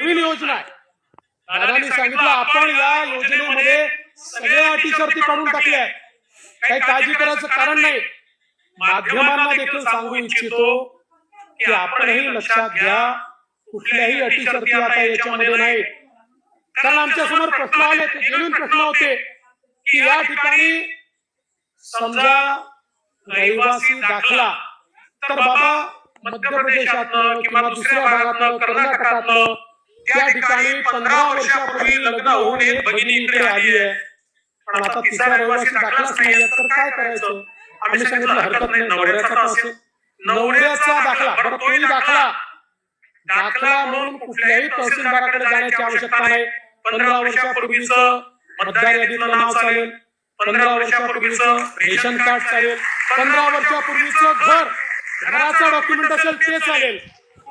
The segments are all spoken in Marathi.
नवीन योजना आहे. दादांनी सांगितलं आपण या योजनेमध्ये सगळ्या अटी शर्ती काढून टाकल्या आहेत. काही काळजी करायचं कारण नाही. माध्यमांना देखील सांगू इच्छितो की आपणही लक्षात घ्या. कुठल्याही अटी शर्ती आता याच्यामध्ये नाहीत कारण आमच्यासमोर प्रश्न आले ते जेन्युन प्रश्न होते. की या ठिकाणी समजा रहिवासी दाखला. तर बाबा मध्य प्रदेशातलं किंवा दुसऱ्या भागातलं कर्नाटकातलं त्या ठिकाणी पंधरा वर्षापूर्वी लग्न होऊन एक भगिनी इकडे आली आहे. पण आता तिसरा रहिवासी दाखलाच नाहीये. तर काय करायचं? आम्ही सांगितलं हरकत नाही. नवऱ्याचा असेल. नवऱ्याचा दाखला. बरं तोही दाखला. दाखला. म्हणून कुठल्याही तहसीलदाराकडे जाण्याची आवश्यकता नाही. पंधरा वर्षापूर्वीचं मतदार यादीतलं नाव चालेल. पंधरा वर्षापूर्वीचं रेशन कार्ड चालेल. पंधरा वर्षापूर्वीचं घर. घराचं डॉक्युमेंट असेल ते चालेल.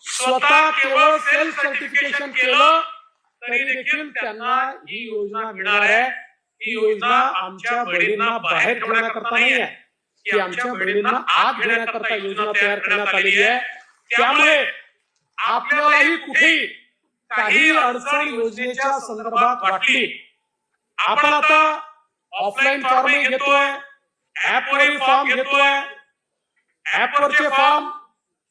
स्वतः केवळ सेल्फ सर्टिफिकेशन केलं, तरी देखील त्यांना ही योजना मिळणार आहे. ही योजना आमच्या बहिणींना बाहेर ठेवण्याकरता नाही आहे. की आमच्या बहिणींना आत घेण्याकरता योजना तयार करण्यात आलेली आहे. त्यामुळे आपल्यालाही कुठेही काही अडचण योजनेच्या संदर्भात वाटली, आपण आता ऑफलाईन फॉर्म घेतोय ऍपवरील फॉर्म घेतोय ऍपवरचे फॉर्म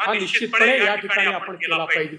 हा निश्चितपणे या ठिकाणी आपण केला पाहिजे.